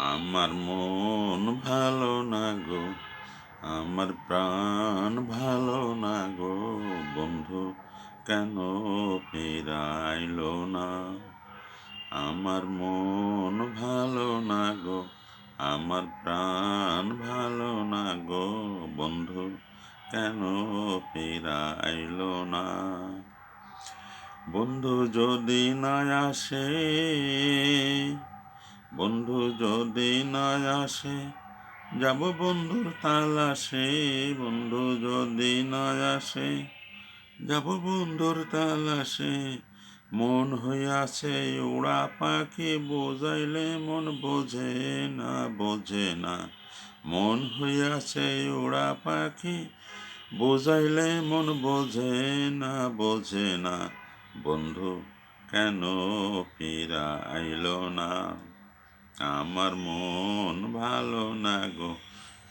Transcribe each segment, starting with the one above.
আমার মন ভালো না গো, আমার প্রাণ ভালো না গো, বন্ধু কেন ফিরাইলো না? আমার মন ভালো না গো, আমার প্রাণ ভালো না গো, বন্ধু কেন ফিরাইলো না? বন্ধু যদি না আসে বন্ধু যদি না আসে, যাব বন্ধুর তালাশে। বন্ধু যদি না আসে, যাব বন্ধুর তালাশে। মন হইয়াছে উড়া পাখি, বোঝাইলে মন বোঝে না বোঝে না। মন হইয়াছে উড়া পাখি, বোঝাইলে মন বোঝে না বোঝে না। বন্ধু কেন ফিরা আইল না? আমার মন ভালো না গো,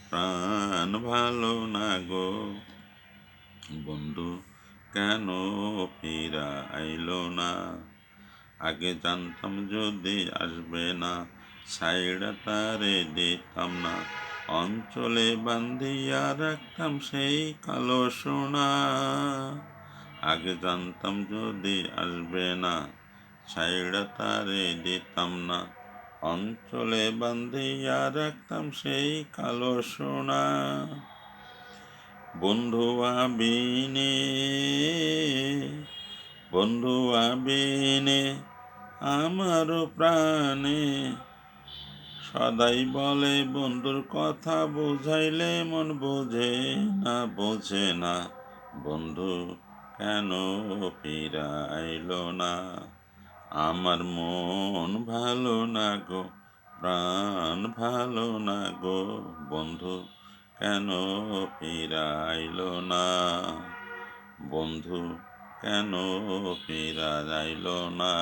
প্রাণ ভালো না গো। বন্ধু, কেন ফিরা আইলো না? আগে জানতাম যদি আসবে না সাইডা তারে দিতাম না। অঞ্চলে বান্ধিয়া রাখতাম সেই কালো সোনা। আগে জানতাম যদি আসবে না সাইডা তারে দিতাম না। অঞ্চলে বান্ধিয়া রাখতাম সেই কালো সোনা। বন্ধু আবিনে বন্ধু আবিনে আমার প্রাণে। সদাই বলে, বন্ধুর কথা বুঝাইলে মন বোঝে না বোঝে না। বন্ধু কেন ফিরাইল না? আমার মন ভালো না গো, প্রাণ ভালো না গো, বন্ধু কেন ফিরাইল না? বন্ধু কেন ফিরা যাইল না?